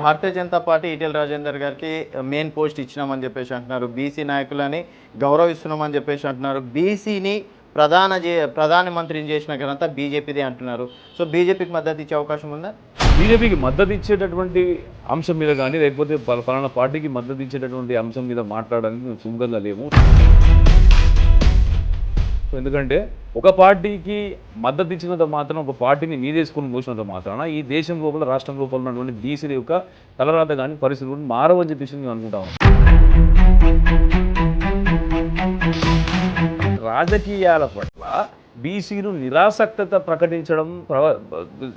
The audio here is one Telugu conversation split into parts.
భారతీయ జనతా పార్టీ ఈటెల రాజేందర్ గారికి మెయిన్ పోస్ట్ ఇచ్చినామని చెప్పేసి అంటున్నారు. బీసీ నాయకులని గౌరవిస్తున్నామని చెప్పేసి అంటున్నారు. బీసీని ప్రధాన చే ప్రధానమంత్రిని చేసిన ఘనత బీజేపీదే అంటున్నారు. సో బీజేపీకి మద్దతు ఇచ్చే అవకాశం ఉందా? బీజేపీకి మద్దతు ఇచ్చేటటువంటి అంశం మీద కానీ లేకపోతే పల- ఫలానా పార్టీకి మద్దతు ఇచ్చేటటువంటి అంశం మీద మాట్లాడడానికి మేము సుముఖంగా లేము. ఎందుకంటే ఒక పార్టీకి మద్దతు ఇచ్చినంత మాత్రం ఒక పార్టీని మీదేసుకుని మూసినంత మాత్రాన ఈ దేశం లోపల రాష్ట్రం లోపల ఉన్నటువంటి బీసీల యొక్క తలరాత కానీ పరిస్థితులు మారవని చెప్పేసి మేము అనుకుంటాము రాజకీయాల పట్ల బీసీలు నిరాసక్తత ప్రకటించడం ప్రవ-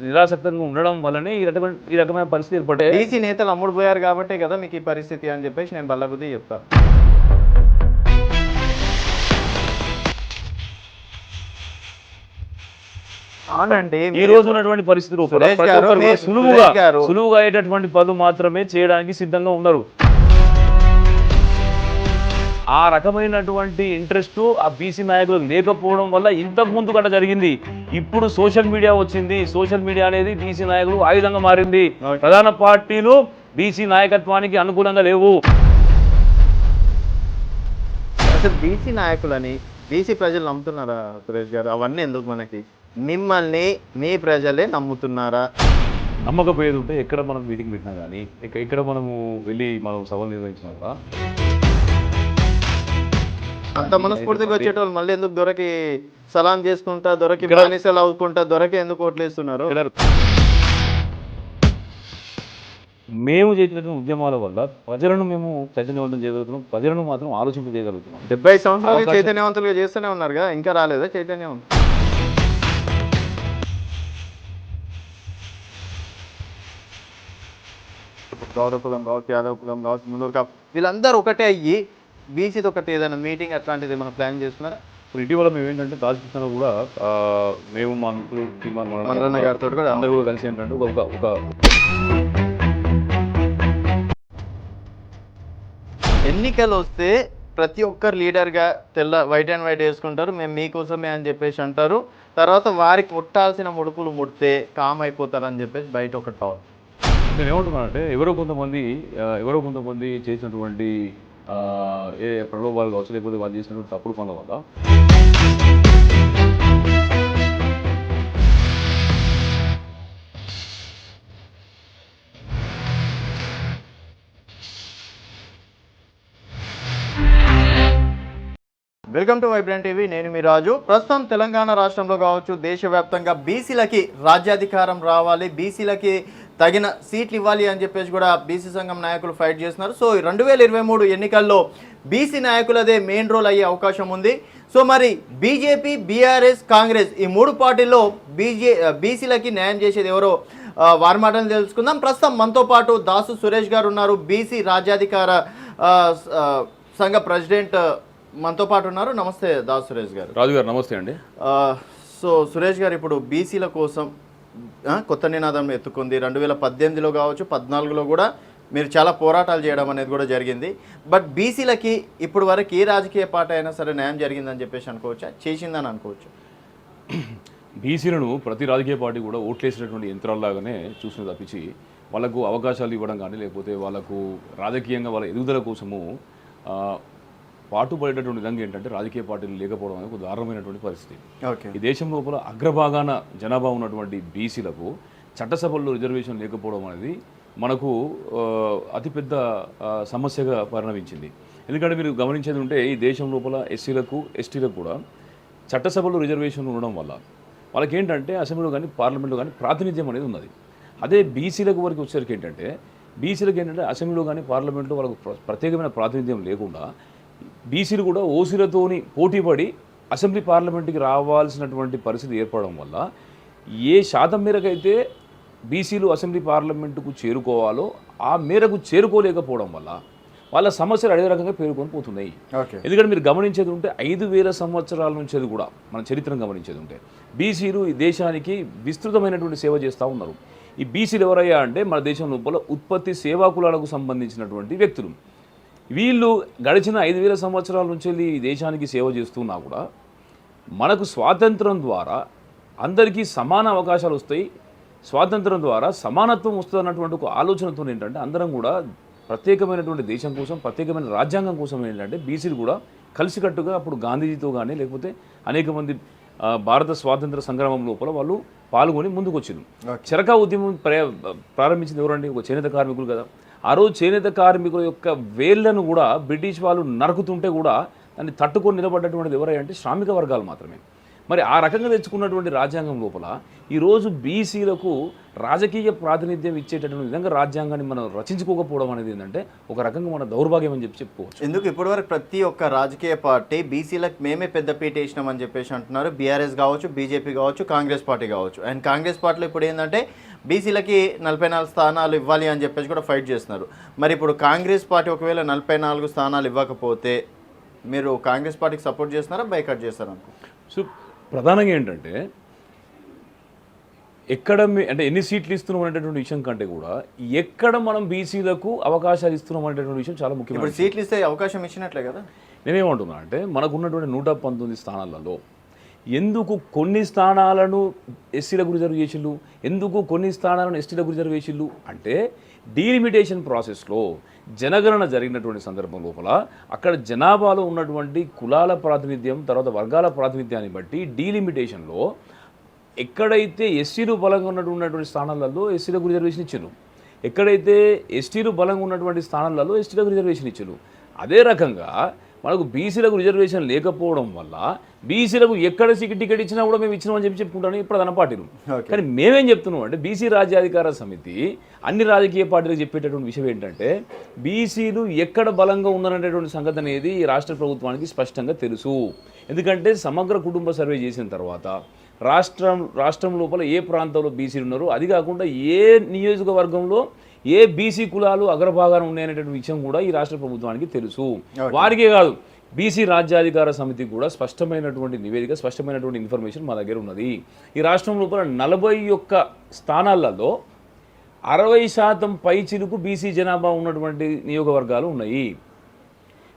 నిరాసక్తంగా ఉండడం వల్లనే ఈ రకమైన ఈ రకమైన పరిస్థితి ఏర్పడే బీసీ నేతలు అమ్ముడు పోయారు కాబట్టే కదా మీకు ఈ పరిస్థితి అని చెప్పేసి నేను బల్లబుద్ధి చెప్తాను అవునండి ఈ రోజు ఉన్నటువంటి పరిస్థితులు మీరు- సులువుగా అయ్యేటటువంటి పనులు మాత్రమే చేయడానికి సిద్ధంగా ఉన్నారు. ఆ రకమైనటువంటి ఇంట్రెస్ట్ ఆ బీసీ నాయకులకు లేకపోవడం వల్ల ఇంతకు ముందు గట జరిగింది. ఇప్పుడు సోషల్ మీడియా వచ్చింది. సోషల్ మీడియా అనేది బీసీ నాయకులు ఆయుధంగా మారింది. ప్రధాన పార్టీలు బీసీ నాయకత్వానికి అనుకూలంగా లేవు. అసలు బీసీ నాయకులని బీసీ ప్రజలు నమ్ముతున్నారా సురేష్ గారు? అవన్నీ ఎందుకు మనకి? మిమ్మల్ని మీ ప్రజలే నమ్ముతున్నారా? నమ్మకపోయేది ఉంటే ఎక్కడ మనం మీటింగ్ పెట్టినా కానీ ఇక ఇక్కడ మనము వెళ్ళి మనం సభలు నిర్వహించినా కూడా అంత మనస్ఫూర్తిగా వచ్చేటోళ్ళు మళ్ళీ ఎందుకు దొరికి సలాం చేసుకుంటా దొరికి బానిసలు అవుకుంటా దొరకి ఎందుకు ఓట్లేస్తున్నారు మేము చేసినటువంటి ఉద్యమాల వల్ల ప్రజలను మేము చైతన్యవంతం చేయగలుగుతున్నాం ప్రజలను మాత్రం ఆలోచింపజేయగలుగుతున్నాం. డెబ్బై సంవత్సరాలు చైతన్యవంతులుగా చేస్తూనే ఉన్నారు కదా ఇంకా రాలేదా చైతన్యం? గౌరవ కులం కావచ్చు యాదవ కులం కావచ్చు ముందూరు కావచ్చు వీళ్ళందరూ ఒకటే అయ్యి బీసీది ఒకటి ఏదైనా మీటింగ్ అట్లాంటిది మనం ప్లాన్ చేస్తున్నారు? ఇప్పుడు ఇటీవల మేము ఏంటంటే రాజకృష్ణలో కూడా మేము మా మిత్రులు శ్రీమాన్ మన- మల్లన్న గారితో కూడా అందరూ కూడా కలిసి ఏంటంటే ఒక ఒక ఎన్నికలు వస్తే ప్రతి ఒక్కరు లీడర్గా తెల్ల వైట్ అండ్ వైట్ వేసుకుంటారు మేము మీకోసమే అని చెప్పేసి అంటారు. తర్వాత వారికి ముట్టాల్సిన ముడుపులు ముడితే కామ్ అయిపోతారు అని చెప్పేసి బయట ఒక టాక్ నేను ఏమంటున్నానంటే ఎవరో కొంతమంది ఎవరో కొంతమంది చేసినటువంటి ఏ ప్రలోభాలు కావచ్చు లేకపోతే వాళ్ళు చేసినటువంటి తప్పుడు పనుల వల్ల వెల్కమ్ టు వైబ్రెంట్ టీవీ నేను మీ రాజు. ప్రస్తుతం తెలంగాణ రాష్ట్రంలో కావచ్చు దేశవ్యాప్తంగా బీసీలకి రాజ్యాధికారం రావాలి. బీసీలకి తగిన సీట్లు ఇవ్వాలి అని చెప్పేసి కూడా బీసీ సంఘం నాయకులు ఫైట్ చేస్తున్నారు. సో రెండు వేల ఇరవై మూడు ఎన్నికల్లో బీసీ నాయకులదే మెయిన్ రోల్ అయ్యే అవకాశం ఉంది. సో మరి బీజేపీ బీఆర్ఎస్ కాంగ్రెస్ ఈ మూడు పార్టీల్లో బీజే బీసీలకి న్యాయం చేసేది ఎవరో వారి మాటలు తెలుసుకుందాం. ప్రస్తుతం మనతో పాటు దాసు సురేష్ గారు ఉన్నారు. బీసీ రాజ్యాధికార సంఘ ప్రెసిడెంట్ మనతో పాటు ఉన్నారు. నమస్తే దాసు సురేష్ గారు. రాజు గారు నమస్తే అండి. సో సురేష్ గారు ఇప్పుడు బీసీల కోసం కొత్త నినాదం ఎత్తుకుంది. రెండు వేల పద్దెనిమిదిలో కావచ్చు పద్నాలుగులో కూడా మీరు చాలా పోరాటాలు చేయడం అనేది కూడా జరిగింది. బట్ బీసీలకి ఇప్పుడు వరకు ఏ రాజకీయ పార్టీ అయినా సరే న్యాయం జరిగిందని చెప్పేసి అనుకోవచ్చా? చేసిందని అనుకోవచ్చు. బీసీలను ప్రతి రాజకీయ పార్టీ కూడా ఓట్లేసినటువంటి యంత్రాల్లాగానే చూసిన తప్పించి వాళ్ళకు అవకాశాలు ఇవ్వడం కానీ లేకపోతే వాళ్ళకు రాజకీయంగా వాళ్ళ ఎదుగుదల కోసము పాటుపడేటటువంటి విధంగా ఏంటంటే రాజకీయ పార్టీలు లేకపోవడం అనేది ఒక దారుణమైనటువంటి పరిస్థితి. ఓకే. ఈ దేశం లోపల అగ్రభాగాన జనాభా ఉన్నటువంటి బీసీలకు చట్టసభల్లో రిజర్వేషన్ లేకపోవడం అనేది మనకు అతిపెద్ద సమస్యగా పరిణమించింది. ఎందుకంటే మీరు గమనించేది ఉంటే ఈ దేశం లోపల ఎస్సీలకు ఎస్టీలకు కూడా చట్టసభలో రిజర్వేషన్ ఉండడం వల్ల వాళ్ళకి ఏంటంటే అసెంబ్లీలో కానీ పార్లమెంట్లో కానీ ప్రాతినిధ్యం అనేది ఉన్నది. అదే బీసీలకు వరకు వచ్చేసరికి ఏంటంటే బీసీలకు ఏంటంటే అసెంబ్లీలో కానీ పార్లమెంట్లో వాళ్ళకు ప్ర- ప్రత్యేకమైన ప్రాతినిధ్యం లేకుండా బీసీలు కూడా ఓసీలతోని పోటీపడి అసెంబ్లీ పార్లమెంట్కి రావాల్సినటువంటి పరిస్థితి ఏర్పడడం వల్ల ఏ శాతం మేరకైతే బీసీలు అసెంబ్లీ పార్లమెంటుకు చేరుకోవాలో ఆ మేరకు చేరుకోలేకపోవడం వల్ల వాళ్ళ సమస్యలు అదే రకంగా పేరుకొని పోతున్నాయి. ఎందుకంటే మీరు గమనించేది ఉంటే ఐదు వేల సంవత్సరాల నుంచి అది కూడా మన చరిత్రను గమనించేది ఉంటే బీసీలు ఈ దేశానికి విస్తృతమైనటువంటి సేవ చేస్తూ ఉన్నారు. ఈ బీసీలు ఎవరయ్యా అంటే మన దేశం లోపల ఉత్పత్తి సేవా కులాలకు సంబంధించినటువంటి వ్యక్తులు. వీళ్ళు గడిచిన ఐదు వేల సంవత్సరాల నుంచి వెళ్ళి ఈ దేశానికి సేవ చేస్తున్నా కూడా మనకు స్వాతంత్రం ద్వారా అందరికీ సమాన అవకాశాలు వస్తాయి. స్వాతంత్రం ద్వారా సమానత్వం వస్తుందన్నటువంటి ఒక ఆలోచనతో ఏంటంటే అందరం కూడా ప్రత్యేకమైనటువంటి దేశం కోసం ప్రత్యేకమైన రాజ్యాంగం కోసం ఏంటంటే బీసీలు కూడా కలిసికట్టుగా అప్పుడు గాంధీజీతో కానీ లేకపోతే అనేక మంది భారత స్వాతంత్ర సంగ్రామం లోపల వాళ్ళు పాల్గొని ముందుకు వచ్చింది చరకా ఉద్యమం ప్ర- ప్రారంభించింది ఎవరండి? ఒక చేనేత కార్మికులు కదా. ఆ రోజు చేనేత కార్మికుల యొక్క వేళ్ళను కూడా బ్రిటిష్ వాళ్ళు నరుకుతుంటే కూడా దాన్ని తట్టుకొని నిలబడ్డటువంటిది ఎవరై అంటే శ్రామిక వర్గాలు మాత్రమే. మరి ఆ రకంగా తెచ్చుకున్నటువంటి రాజ్యాంగం లోపల ఈరోజు బీసీలకు రాజకీయ ప్రాతినిధ్యం ఇచ్చేటటువంటి విధంగా రాజ్యాంగాన్ని మనం రచించుకోకపోవడం అనేది ఏంటంటే ఒక రకంగా మన దౌర్భాగ్యం అని చెప్పి చెప్పుకోవచ్చు. ఎందుకు? ఇప్పటివరకు ప్రతి ఒక్క రాజకీయ పార్టీ బీసీలకు మేమే పెద్ద పీట వేసినామని చెప్పేసి అంటున్నారు. బీఆర్ఎస్ కావచ్చు బీజేపీ కావచ్చు కాంగ్రెస్ పార్టీ కావచ్చు. అండ్ కాంగ్రెస్ పార్టీలో ఇప్పుడు ఏంటంటే బీసీలకి నలభై నాలుగు స్థానాలు ఇవ్వాలి అని చెప్పేసి కూడా ఫైట్ చేస్తున్నారు. మరి ఇప్పుడు కాంగ్రెస్ పార్టీ ఒకవేళ నలభై నాలుగు స్థానాలు ఇవ్వకపోతే మీరు కాంగ్రెస్ పార్టీకి సపోర్ట్ చేస్తున్నారా బైకట్ చేస్తారా సో ప్రధానంగా ఏంటంటే ఎక్కడ అంటే ఎన్ని సీట్లు ఇస్తున్నాం అనేటటువంటి విషయం కంటే కూడా ఎక్కడ మనం బీసీలకు అవకాశాలు ఇస్తున్నాం అనేటటువంటి విషయం చాలా ముఖ్యమైన ఇప్పుడు సీట్లు ఇస్తే అవకాశం ఇచ్చినట్లే కదా? నేనేమంటున్నా అంటే మనకు ఉన్నటువంటి నూట పంతొమ్మిది స్థానాలలో ఎందుకు కొన్ని స్థానాలను ఎస్సీలకు రిజర్వ్ చేసిళ్ళు ఎందుకు కొన్ని స్థానాలను ఎస్టీలకు రిజర్వ్ చేసిళ్ళు అంటే డీలిమిటేషన్ ప్రాసెస్లో జనగణన జరిగినటువంటి సందర్భం లోపల అక్కడ జనాభాలో ఉన్నటువంటి కులాల ప్రాతినిధ్యం తర్వాత వర్గాల ప్రాతినిధ్యాన్ని బట్టి డీలిమిటేషన్లో ఎక్కడైతే ఎస్సీలు బలంగా ఉన్నటువంటి స్థానాలలో ఎస్సీలకు రిజర్వేషన్ ఇచ్చారు ఎక్కడైతే ఎస్టీలు బలంగా ఉన్నటువంటి స్థానాలలో ఎస్టీలకు రిజర్వేషన్ ఇచ్చారు అదే రకంగా మనకు బీసీలకు రిజర్వేషన్ లేకపోవడం వల్ల బీసీలకు ఎక్కడ సీకి టికెట్ ఇచ్చినా కూడా మేము ఇచ్చినామని చెప్పి చెప్పుకుంటాను ప్రధాన పార్టీలు. కానీ మేమేం చెప్తున్నాం అంటే బీసీ రాజ్యాధికార సమితి అన్ని రాజకీయ పార్టీలకు చెప్పేటటువంటి విషయం ఏంటంటే బీసీలు ఎక్కడ బలంగా ఉన్నారనేటువంటి సంగతి అనేది ఈ రాష్ట్ర ప్రభుత్వానికి స్పష్టంగా తెలుసు ఎందుకంటే సమగ్ర కుటుంబ సర్వే చేసిన తర్వాత రాష్ట్రం రాష్ట్రం లోపల ఏ ప్రాంతంలో బీసీలు ఉన్నారో అది కాకుండా ఏ నియోజకవర్గంలో ఏ బీసీ కులాలు అగ్రభాగాన ఉన్నాయనేటువంటి విషయం కూడా ఈ రాష్ట్ర ప్రభుత్వానికి తెలుసు. వారికే కాదు బీసీ రాజ్యాధికార సమితి కూడా స్పష్టమైనటువంటి నివేదిక స్పష్టమైనటువంటి ఇన్ఫర్మేషన్ మా దగ్గర ఉన్నది. ఈ రాష్ట్రం లోపల నలభై ఒక్క స్థానాలలో అరవై శాతం పైచిలుకు బీసీ జనాభా ఉన్నటువంటి నియోగవర్గాలు ఉన్నాయి.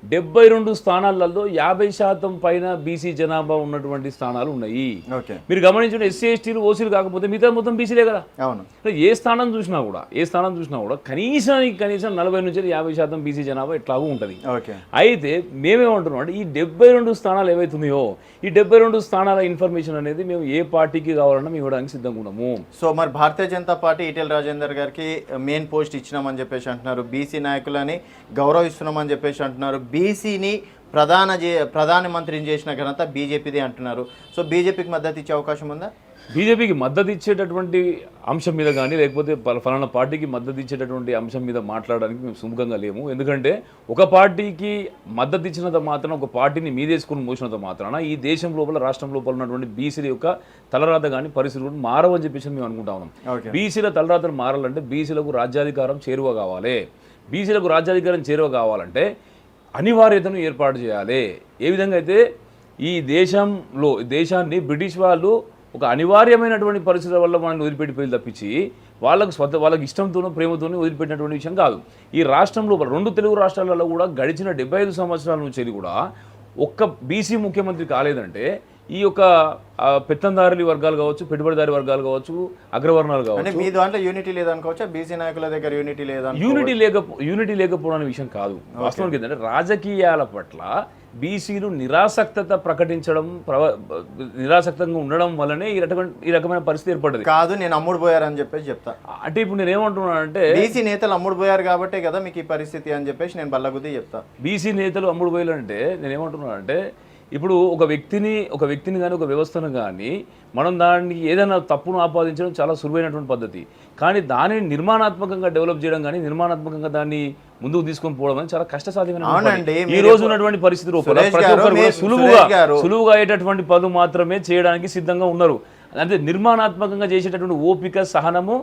డెబ్బై రెండు స్థానాలలో యాభై శాతం పైన బీసీ జనాభా ఉన్నటువంటి స్థానాలు ఉన్నాయి. ఓకే. మీరు గమనించిన ఎస్సీ ఎస్టీలు ఓసీలు కాకపోతే మిగతా మొత్తం బీసీలే కదా. అవును. ఏ స్థానం చూసినా కూడా ఏ స్థానం చూసినా కూడా కనీసానికి కనీసం నలభై నుంచి యాభై శాతం బీసీ జనాభా ఎట్లాగూ ఉంటుంది. ఓకే. అయితే మేమేమంటున్నాం అంటే ఈ డెబ్బై రెండు స్థానాలు ఏవైతున్నాయో ఈ డెబ్బై రెండు స్థానాల ఇన్ఫర్మేషన్ అనేది మేము ఏ పార్టీకి కావాలన్నా మేము ఇవ్వడానికి సిద్ధంగా ఉన్నాము. సో మరి భారతీయ జనతా పార్టీ ఈటెల రాజేందర్ గారికి మెయిన్ పోస్ట్ ఇచ్చినామని చెప్పేసి అంటున్నారు. బీసీ నాయకులని గౌరవిస్తున్నామని చెప్పేసి అంటున్నారు. బీసీని ప్రధాన చే ప్రధాన మంత్రిని చేసిన ఘనత బీజేపీదే అంటున్నారు. సో బీజేపీకి మద్దతు ఇచ్చే అవకాశం ఉందా? బీజేపీకి మద్దతు ఇచ్చేటటువంటి అంశం మీద కానీ లేకపోతే ఫలానా పార్టీకి మద్దతు ఇచ్చేటటువంటి అంశం మీద మాట్లాడడానికి మేము సుముఖంగా లేము. ఎందుకంటే ఒక పార్టీకి మద్దతు ఇచ్చినంత మాత్రాన ఒక పార్టీని మీదేసుకుని మోసినంత మాత్రాన ఈ దేశం లోపల రాష్ట్రం లోపల ఉన్నటువంటి బీసీల యొక్క తలరాత కానీ పరిస్థితులు కూడా మారవని చెప్పేసి మేము అనుకుంటా ఉన్నాం. బీసీల తలరాతలు మారాలంటే బీసీలకు రాజ్యాధికారం చేరువ కావాలి. బీసీలకు రాజ్యాధికారం చేరువ కావాలంటే అనివార్యతను ఏర్పాటు చేయాలి. ఏ విధంగా అయితే ఈ దేశంలో దేశాన్ని బ్రిటిష్ వాళ్ళు ఒక అనివార్యమైనటువంటి పరిస్థితుల వల్ల మనల్ని వదిలిపెట్టిపోయి తప్పించి వాళ్ళకు స్వత వాళ్ళకి ఇష్టంతోనూ ప్రేమతోనూ వదిలిపెట్టినటువంటి విషయం కాదు. ఈ రాష్ట్రంలో రెండు తెలుగు రాష్ట్రాలలో కూడా గడిచిన డెబ్బై ఐదు సంవత్సరాల నుంచి కూడా ఒక్క బీసీ ముఖ్యమంత్రి కాలేదంటే ఈ యొక్క పెత్తందారుల వర్గాలు కావచ్చు పెట్టుబడిదారి వర్గాలు కావచ్చు అగ్రవర్ణాలు కావచ్చు. అంటే మీ దాంట్లో యూనిటీ లేదనుకోవచ్చా? బీసీ నాయకుల దగ్గర యూనిటీ లేదనుకో యూనిటీ లేకపో యూనిటీ లేకపోవడం అనే విషయం కాదు. వాస్తవానికి ఏంటంటే రాజకీయాల పట్ల బీసీలు నిరాసక్తత ప్రకటించడం ప్రవ నిరాసక్తంగా ఉండడం వల్లనే ఈ రకమైన ఈ రకమైన పరిస్థితి ఏర్పడ్డది. కాదు నేను అమ్ముడు పోయారని చెప్పేసి చెప్తా. అంటే ఇప్పుడు నేను ఏమంటున్నానంటే బీసీ నేతలు అమ్ముడు పోయారు కాబట్టే కదా మీకు ఈ పరిస్థితి అని చెప్పేసి నేను బల్లగుద్ది చెప్తా. బీసీ నేతలు అమ్ముడు పోయాలంటే నేను ఏమంటున్నానంటే ఇప్పుడు ఒక వ్యక్తిని ఒక వ్యక్తిని కానీ ఒక వ్యవస్థను కానీ మనం దానికి ఏదైనా తప్పును ఆపాదించడం చాలా సులువైనటువంటి పద్ధతి కానీ దానిని నిర్మాణాత్మకంగా డెవలప్ చేయడం కానీ నిర్మాణాత్మకంగా దాన్ని ముందుకు తీసుకొని పోవడం అనేది చాలా కష్టసాధ్యమైన. ఈ రోజు ఉన్నటువంటి పరిస్థితి ప్రతి ఒక్కరు మీరు- సులువుగా. సులువుగా అయ్యేటటువంటి పనులు మాత్రమే చేయడానికి సిద్ధంగా ఉన్నారు అంటే నిర్మాణాత్మకంగా చేసేటటువంటి ఓపిక సహనము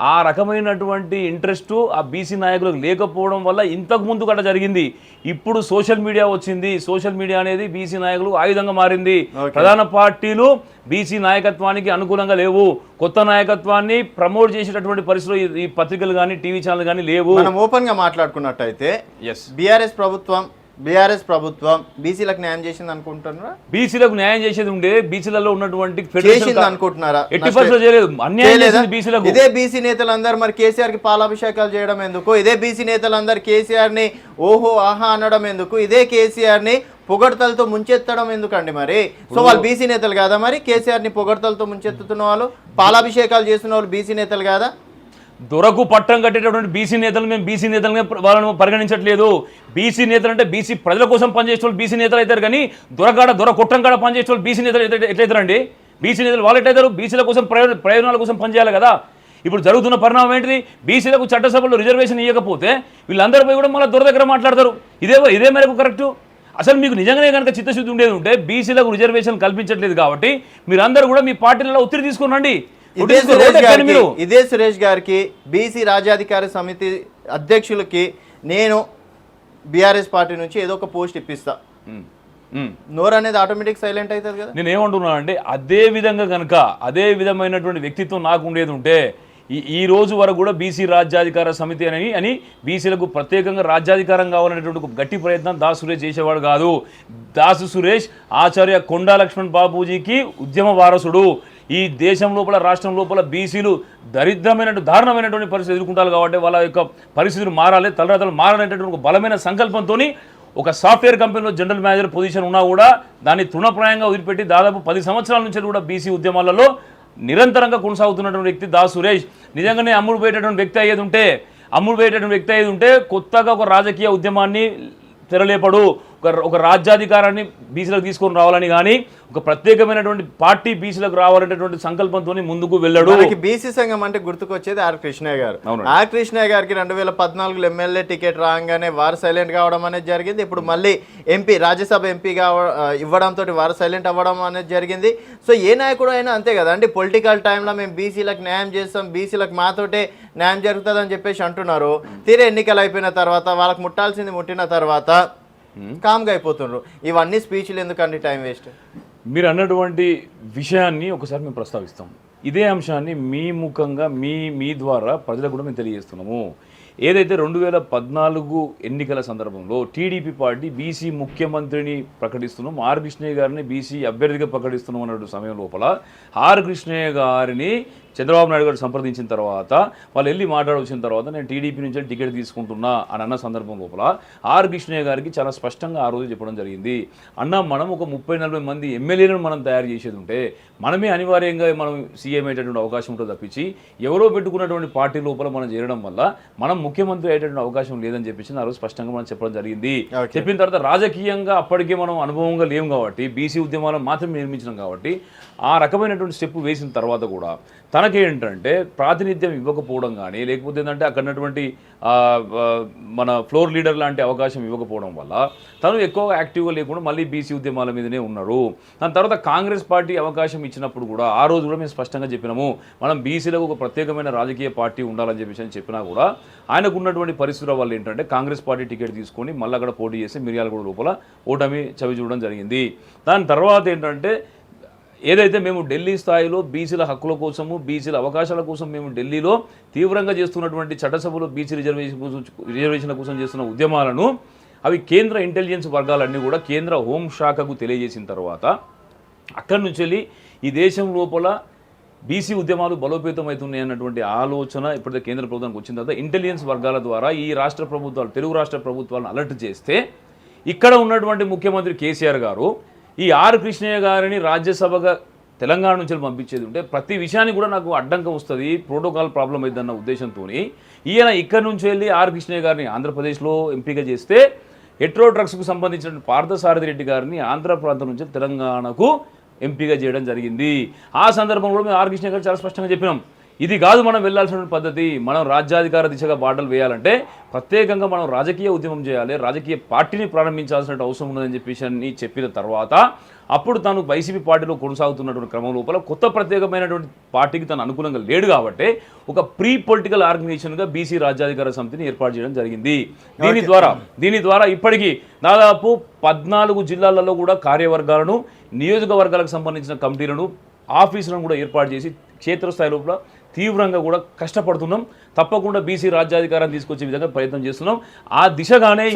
ఆ రకమైనటువంటి ఇంట్రెస్ట్ ఆ బీసీ నాయకులకు లేకపోవడం వల్ల ఇంతకు ముందు కూడా జరిగింది. ఇప్పుడు సోషల్ మీడియా వచ్చింది. సోషల్ మీడియా అనేది బీసీ నాయకులు ఆయుధంగా మారింది. ప్రధాన పార్టీలు బీసీ నాయకత్వానికి అనుకూలంగా లేవు. కొత్త నాయకత్వాన్ని ప్రమోట్ చేసేటటువంటి పరిస్థితులు ఈ- పత్రికలు కానీ టీవీ ఛానల్ కానీ లేవు. మనం ఓపెన్గా మాట్లాడుకున్నట్టయితే ఎస్ బీఆర్ఎస్ ప్రభుత్వం బీఆర్ఎస్ ప్రభుత్వం బీసీలకు న్యాయం చేసింది అనుకుంటున్నారా? బీసీలకు న్యాయం చేసేది ఉండే బీసీలలో ఉన్నటువంటి చేసింది అనుకుంటున్నారా? ఎట్టి పరిస్థితుల్లో చేయలేదు. అన్యాయం చేయలేదా? చేసింది బీసీలకు. ఇదే బీసీ నేతలందరూ మరి కేసీఆర్కి పాలాభిషేకాలు చేయడం ఎందుకు? ఇదే బీసీ నేతలందరూ కేసీఆర్ని ఓహో ఆహా అనడం ఎందుకు? ఇదే కేసీఆర్ని పొగడ్తలతో ముంచెత్తడం ఎందుకండి మరి? సో వాళ్ళు బీసీ నేతలు కాదా మరి? కేసీఆర్ని పొగడ్తలతో ముంచెత్తుతున్న వాళ్ళు పాలాభిషేకాలు చేస్తున్న వాళ్ళు బీసీ నేతలు కాదా? దొరకు పట్టం కట్టేటటువంటి బీసీ నేతలు మేము బీసీ నేతలుగా వాళ్ళను పరిగణించట్లేదు. బీసీ నేతలు అంటే బీసీ ప్రజల కోసం పనిచేసే వాళ్ళు బీసీ నేతలు అవుతారు కానీ దొరకాడ దొర కొట్టం కాడ పనిచేసే వాళ్ళు బీసీ నేతలు ఎట్లయితారండి? బీసీ నేతలు వాళ్ళు ఎట్లయితారు? బీసీల కోసం ప్రయోజన ప్రయోజనాల కోసం పనిచేయాలి కదా. ఇప్పుడు జరుగుతున్న పరిణామం ఏంటిది? బీసీలకు చట్టసభలో రిజర్వేషన్ ఇవ్వకపోతే వీళ్ళందరూ పోయి కూడా మళ్ళీ దొర దగ్గర మాట్లాడతారు. ఇదే ఇదే మేరకు కరెక్టు? అసలు మీకు నిజంగానే కనుక చిత్తశుద్ధి ఉండేది ఉంటే బీసీలకు రిజర్వేషన్ కల్పించట్లేదు కాబట్టి మీరందరూ కూడా మీ పార్టీలలో ఒత్తిడి తీసుకుని ఇదే సురేష్ గారికి బీసీ రాజ్యాధికార సమితి అధ్యక్షులకి నేను బీఆర్ఎస్ పార్టీ నుంచి ఏదో ఒక పోస్ట్ ఇప్పిస్తా. నోరు అనేది ఆటోమేటిక్ సైలెంట్ అవుతుంది కదా. నేను ఏమంటున్నా అంటే అదే విధంగా కనుక అదే విధమైనటువంటి వ్యక్తిత్వం నాకు ఉండేది ఉంటే ఈ ఈ రోజు వరకు కూడా బీసీ రాజ్యాధికార సమితి అని అని బీసీలకు ప్రత్యేకంగా రాజ్యాధికారం కావాలనేటువంటి ఒక గట్టి ప్రయత్నం దాసు సురేష్ చేసేవాడు కాదు. దాసు సురేష్ ఆచార్య కొండా లక్ష్మణ్ బాబూజీకి ఉద్యమ వారసుడు. ఈ దేశం లోపల రాష్ట్రం లోపల బీసీలు దరిద్రమైనటువంటి దారుణమైనటువంటి పరిస్థితి ఎదుర్కొంటారు కాబట్టి వాళ్ళ యొక్క పరిస్థితులు మారాలి తలరాతలు మారాలనేటువంటి ఒక బలమైన సంకల్పంతో ఒక సాఫ్ట్వేర్ కంపెనీలో జనరల్ మేనేజర్ పొజిషన్ ఉన్నా కూడా దాన్ని తృణప్రాయంగా వదిలిపెట్టి దాదాపు పది సంవత్సరాల నుంచి కూడా బీసీ ఉద్యమాలలో నిరంతరంగా కొనసాగుతున్నటువంటి వ్యక్తి దా సురేష్. నిజంగానే అమ్ముడు పోయేటటువంటి వ్యక్తి అయ్యేది ఉంటే అమ్ముడు పోయేటటువంటి వ్యక్తి అయ్యేది ఉంటే కొత్తగా ఒక రాజకీయ ఉద్యమాన్ని తెరలేపడు. ఒక ఒక రాజ్యాధికారాన్ని బీసీలకు తీసుకొని రావాలని కానీ ఒక ప్రత్యేకమైనటువంటి పార్టీ బీసీలకు రావాలనేటువంటి సంకల్పంతో ముందుకు వెళ్ళాడు. బీసీ సంఘం అంటే గుర్తుకొచ్చేది ఆర్ కృష్ణయ్య గారు. ఆర్ కృష్ణయ్య గారికి రెండు వేల పద్నాలుగులో ఎమ్మెల్యే టికెట్ రాగానే వారు సైలెంట్ కావడం అనేది జరిగింది. ఇప్పుడు మళ్ళీ ఎంపీ రాజ్యసభ ఎంపీ కావ ఇవ్వడంతో వారు సైలెంట్ అవ్వడం అనేది జరిగింది. సో ఏ నాయకుడు అయినా అంతే కదా అండి పొలిటికల్ టైంలో మేము బీసీలకు న్యాయం చేస్తాం బీసీలకు మాతోటే న్యాయం జరుగుతుంది అని చెప్పేసి అంటున్నారు. తీరే ఎన్నికలు అయిపోయిన తర్వాత వాళ్ళకి ముట్టాల్సింది ముట్టిన తర్వాత కామ్గా అయిపోతున్నారు ఇవన్నీ స్పీచ్లు ఎందుకండి టైం వేస్ట్ మీరు అన్నటువంటి విషయాన్ని ఒకసారి మేము ప్రస్తావిస్తాం. ఇదే అంశాన్ని మీ ముఖంగా మీ మీ ద్వారా ప్రజలకు కూడా మేము తెలియజేస్తున్నాము. ఏదైతే రెండు వేల పద్నాలుగు ఎన్నికల సందర్భంలో టీడీపీ పార్టీ బీసీ ముఖ్యమంత్రిని ప్రకటిస్తున్నాం ఆర్ కృష్ణయ్య గారిని బీసీ అభ్యర్థిగా ప్రకటిస్తున్నాం అన్నటువంటి సమయం లోపల ఆర్ కృష్ణయ్య గారిని చంద్రబాబు నాయుడు గారు సంప్రదించిన తర్వాత వాళ్ళు వెళ్ళి మాట్లాడవచ్చిన తర్వాత నేను టీడీపీ నుంచి టికెట్ తీసుకుంటున్నా అని అన్న సందర్భం లోపల ఆర్ కృష్ణయ్య గారికి చాలా స్పష్టంగా ఆ రోజు చెప్పడం జరిగింది అన్న మనం ఒక ముప్పై నలభై మంది ఎమ్మెల్యేలను మనం తయారు చేసేది ఉంటే మనమే అనివార్యంగా మనం సీఎం అయ్యేటటువంటి అవకాశం ఉంటుంది తప్పించి ఎవరో పెట్టుకున్నటువంటి పార్టీ లోపల మనం చేరడం వల్ల మనం ముఖ్యమంత్రి అయ్యేటటువంటి అవకాశం లేదని చెప్పేసి ఆ రోజు స్పష్టంగా మనం చెప్పడం జరిగింది. చెప్పిన తర్వాత రాజకీయంగా అప్పటికే మనం అనుభవంగా లేము కాబట్టి బీసీ ఉద్యమాలను మాత్రమే నిర్మించినాం కాబట్టి ఆ రకమైనటువంటి స్టెప్ వేసిన తర్వాత కూడా ఏంటంటే ప్రాతినిధ్యం ఇవ్వకపోవడం కానీ లేకపోతే ఏంటంటే అక్కడ ఉన్నటువంటి మన ఫ్లోర్ లీడర్ లాంటి అవకాశం ఇవ్వకపోవడం వల్ల తను ఎక్కువగా యాక్టివ్గా లేకుండా మళ్ళీ బీసీ ఉద్యమాల మీదనే ఉన్నారు. దాని తర్వాత కాంగ్రెస్ పార్టీ అవకాశం ఇచ్చినప్పుడు కూడా ఆ రోజు కూడా మేము స్పష్టంగా చెప్పినాము మనం బీసీలకు ఒక ప్రత్యేకమైన రాజకీయ పార్టీ ఉండాలని చెప్పేసి అని చెప్పినా కూడా ఆయనకు ఉన్నటువంటి పరిస్థితుల వల్ల ఏంటంటే కాంగ్రెస్ పార్టీ టికెట్ తీసుకొని మళ్ళీ అక్కడ పోటీ చేసి మిర్యాలగూడ లోపల ఓటమి చవి చూడడం జరిగింది. దాని తర్వాత ఏంటంటే ఏదైతే మేము ఢిల్లీ స్థాయిలో బీసీల హక్కుల కోసము బీసీల అవకాశాల కోసం మేము ఢిల్లీలో తీవ్రంగా చేస్తున్నటువంటి చట్టసభలో బీసీ రిజర్వేషన్ కోసం రిజర్వేషన్ల కోసం చేస్తున్న ఉద్యమాలను అవి కేంద్ర ఇంటెలిజెన్స్ వర్గాలన్నీ కూడా కేంద్ర హోంశాఖకు తెలియజేసిన తర్వాత అక్కడి నుంచి వెళ్ళి ఈ దేశం లోపల బీసీ ఉద్యమాలు బలోపేతమవుతున్నాయి అన్నటువంటి ఆలోచన ఇప్పుడైతే కేంద్ర ప్రభుత్వానికి వచ్చిన తర్వాత ఇంటెలిజెన్స్ వర్గాల ద్వారా ఈ రాష్ట్ర ప్రభుత్వాలు తెలుగు రాష్ట్ర ప్రభుత్వాలను అలర్ట్ చేస్తే ఇక్కడ ఉన్నటువంటి ముఖ్యమంత్రి కేసీఆర్ గారు ఈ ఆర్ కృష్ణయ్య గారిని రాజ్యసభగా తెలంగాణ నుంచి పంపించేది ఉంటే ప్రతి విషయానికి కూడా నాకు అడ్డంకం వస్తుంది ప్రోటోకాల్ ప్రాబ్లం అయిందన్న ఉద్దేశంతో ఈయన ఇక్కడి నుంచి వెళ్ళి ఆర్ కృష్ణయ్య గారిని ఆంధ్రప్రదేశ్లో ఎంపిక చేస్తే హెట్రో డ్రగ్స్కు సంబంధించిన పార్థసారథి రెడ్డి గారిని ఆంధ్ర ప్రాంతం నుంచి తెలంగాణకు ఎంపిక చేయడం జరిగింది. ఆ సందర్భంలో మేము ఆర్ కృష్ణ గారు చాలా స్పష్టంగా చెప్పినాం. ఇది కాదు మనం వెళ్ళాల్సిన పద్ధతి. మనం రాజ్యాధికార దిశగా బాటలు వేయాలంటే ప్రత్యేకంగా మనం రాజకీయ ఉద్యమం చేయాలి. రాజకీయ పార్టీని ప్రారంభించాల్సిన అవసరం ఉన్నదని చెప్పేసి అని చెప్పిన తర్వాత అప్పుడు తాను వైసీపీ పార్టీలో కొనసాగుతున్నటువంటి క్రమం లోపల కొత్త ప్రత్యేకమైనటువంటి పార్టీకి తను అనుకూలంగా లేడు కాబట్టి ఒక ప్రీ పొలిటికల్ ఆర్గనైజేషన్గా బీసీ రాజ్యాధికార సమితిని ఏర్పాటు చేయడం జరిగింది. దీని ద్వారా దీని ద్వారా ఇప్పటికీ దాదాపు పద్నాలుగు జిల్లాలలో కూడా కార్యవర్గాలను నియోజకవర్గాలకు సంబంధించిన కమిటీలను ఆఫీసులను కూడా ఏర్పాటు చేసి క్షేత్రస్థాయి లోపల తీవ్రంగా కూడా కష్టపడుతున్నాం. తప్పకుండా బీసీ రాజ్యాధికారం తీసుకొచ్చే విధంగా ప్రయత్నం చేస్తున్నాం. ఆ దిశగానే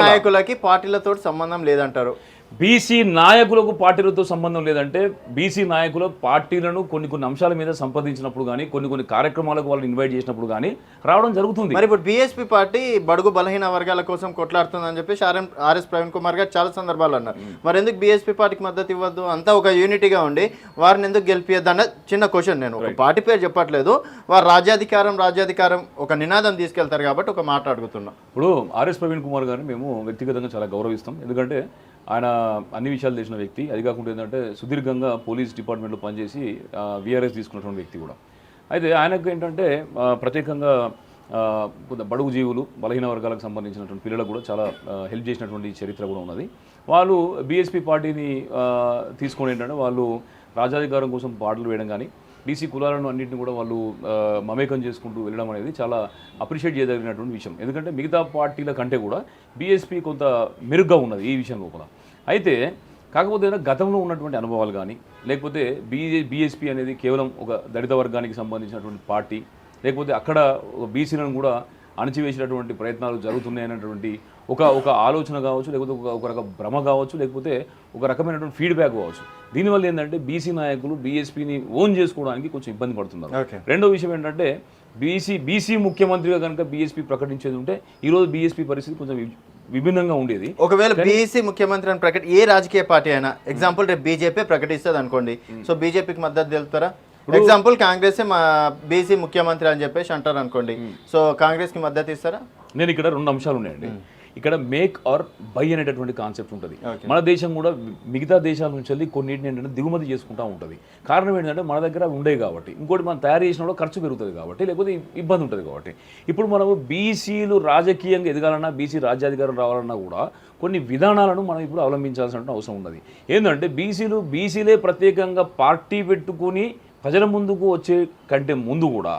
నాయకులకి పార్టీలతో సంబంధం లేదంటారు. బీసీ నాయకులకు పార్టీలతో సంబంధం లేదంటే బీసీ నాయకుల పార్టీలను కొన్ని కొన్ని అంశాల మీద సంపాదించినప్పుడు కానీ కొన్ని కొన్ని కార్యక్రమాలకు వాళ్ళని ఇన్వైట్ చేసినప్పుడు కానీ రావడం జరుగుతుంది. మరి ఇప్పుడు బీఎస్పీ పార్టీ బడుగు బలహీన వర్గాల కోసం కొట్లాడుతుందని చెప్పేసి ఆర్ఎం ఆర్ఎస్ ప్రవీణ్ కుమార్ గారు చాలా సందర్భాలు అన్నారు. మరి ఎందుకు బీఎస్పీ పార్టీకి మద్దతు ఇవ్వద్దు? అంతా ఒక యూనిటీగా ఉండి వారిని ఎందుకు గెలిపియద్దు అన్న చిన్న క్వశ్చన్ నేను. ఒక పార్టీ పేరు చెప్పట్లేదు. వారు రాజ్యాధికారం రాజ్యాధికారం ఒక నినాదం తీసుకెళ్తారు కాబట్టి ఒక మాట అడుగుతున్నా ఇప్పుడు ఆర్ఎస్ ప్రవీణ్ కుమార్ గారిని మేము వ్యక్తిగతంగా చాలా గౌరవిస్తాం. ఎందుకంటే ఆయన అన్ని విషయాలు తెలిసిన వ్యక్తి. అది కాకుండా ఏంటంటే సుదీర్ఘంగా పోలీస్ డిపార్ట్మెంట్లో పనిచేసి విఆర్ఎస్ తీసుకున్నటువంటి వ్యక్తి కూడా. అయితే ఆయనకు ఏంటంటే ప్రత్యేకంగా కొంత బడుగు జీవులు బలహీన వర్గాలకు సంబంధించినటువంటి పిల్లలకు కూడా చాలా హెల్ప్ చేసినటువంటి చరిత్ర కూడా ఉన్నది. వాళ్ళు బీఎస్పీ పార్టీని తీసుకొని ఏంటంటే వాళ్ళు రాజాధికారం కోసం పాటలు వేయడం కానీ బీసీ కులాలను అన్నింటిని కూడా వాళ్ళు మమేకం చేసుకుంటూ వెళ్ళడం అనేది చాలా అప్రిషియేట్ చేయదగినటువంటి విషయం. ఎందుకంటే మిగతా పార్టీల కంటే కూడా బీఎస్పీ కొంత మెరుగ్గా ఉన్నది ఈ విషయం లోపల. అయితే కాకపోతే గతంలో ఉన్నటువంటి అనుభవాలు కానీ లేకపోతే బీజే బీఎస్పీ అనేది కేవలం ఒక దళిత వర్గానికి సంబంధించినటువంటి పార్టీ లేకపోతే అక్కడ బీసీలను కూడా అణచివేసినటువంటి ప్రయత్నాలు జరుగుతున్నాయి అనేటువంటి ఒక ఒక ఆలోచన కావచ్చు లేకపోతే ఒక ఒక రక భ్రమ కావచ్చు లేకపోతే ఒక రకమైనటువంటి ఫీడ్బ్యాక్ కావచ్చు. దీనివల్ల ఏంటంటే బీసీ నాయకులు బీఎస్పీని ఓన్ చేసుకోవడానికి కొంచెం ఇబ్బంది పడుతున్నారు. రెండో విషయం ఏంటంటే బీసీ బీసీ ముఖ్యమంత్రిగా కనుక బీఎస్పీ ప్రకటించేది ఉంటే ఈరోజు బీఎస్పీ పరిస్థితి కొంచెం విభిన్నంగా ఉండేది. ఒకవేళ బీసీ ముఖ్యమంత్రి అని ప్రకటి ఏ రాజకీయ పార్టీ అయినా ఎగ్జాంపుల్ రేపు బీజేపీ ప్రకటిస్తుంది అనుకోండి సో బీజేపీకి మద్దతు తెలుపుతారా? ఎగ్జాంపుల్ కాంగ్రెస్ మా బీసీ ముఖ్యమంత్రి అని చెప్పేసి అంటారు అనుకోండి సో కాంగ్రెస్కి మద్దతు ఇస్తారా? నేను ఇక్కడ రెండు అంశాలు ఉన్నాయండి. ఇక్కడ మేక్ ఆర్ బై అనేటటువంటి కాన్సెప్ట్ ఉంటుంది. మన దేశం కూడా మిగతా దేశాల నుంచి వెళ్ళి కొన్నిటిని ఏంటంటే దిగుమతి చేసుకుంటా ఉంటుంది. కారణం ఏంటంటే మన దగ్గర ఉండే కాబట్టి. ఇంకోటి మనం తయారు చేసిన కూడా ఖర్చు పెరుగుతుంది కాబట్టి లేకపోతే ఇబ్- ఇబ్బంది ఉంటుంది కాబట్టి. ఇప్పుడు మనము బీసీలు రాజకీయంగా ఎదగాలన్నా బీసీ రాజ్యాధికారం రావాలన్నా కూడా కొన్ని విధానాలను మనం ఇప్పుడు అవలంబించాల్సిన అవసరం ఉన్నది. ఏంటంటే బీసీలు బీసీలే ప్రత్యేకంగా పార్టీ పెట్టుకుని ప్రజల ముందుకు వచ్చే కంటే ముందు కూడా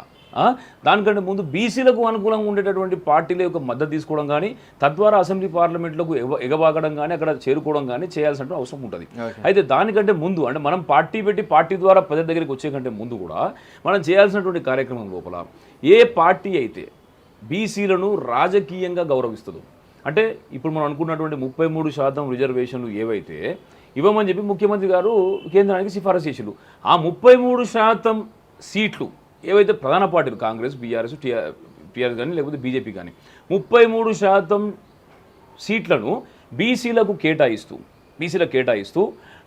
దానికంటే ముందు బీసీలకు అనుకూలంగా ఉండేటటువంటి పార్టీల యొక్క మద్దతు తీసుకోవడం కానీ తద్వారా అసెంబ్లీ పార్లమెంట్లకు ఎగ ఎగబాగడం కానీ అక్కడ చేరుకోవడం కానీ చేయాల్సిన అవసరం ఉంటుంది. అయితే దానికంటే ముందు అంటే మనం పార్టీ పెట్టి పార్టీ ద్వారా ప్రజల దగ్గరికి వచ్చే కంటే ముందు కూడా మనం చేయాల్సినటువంటి కార్యక్రమం లోపల ఏ పార్టీ అయితే బీసీలను రాజకీయంగా గౌరవిస్తుందో అంటే ఇప్పుడు మనం అనుకున్నటువంటి ముప్పై మూడు శాతం రిజర్వేషన్లు ఏవైతే ఇవ్వమని చెప్పి ముఖ్యమంత్రి గారు కేంద్రానికి సిఫారసు చేసిండు ఆ ముప్పై మూడు శాతం సీట్లు ఏవైతే ప్రధాన పార్టీలు కాంగ్రెస్ బీఆర్ఎస్ టీఆర్ టీఆర్ఎస్ కానీ లేకపోతే బీజేపీ కానీ ముప్పై మూడు శాతం సీట్లను బీసీలకు కేటాయిస్తూ బీసీలకు కేటాయిస్తూ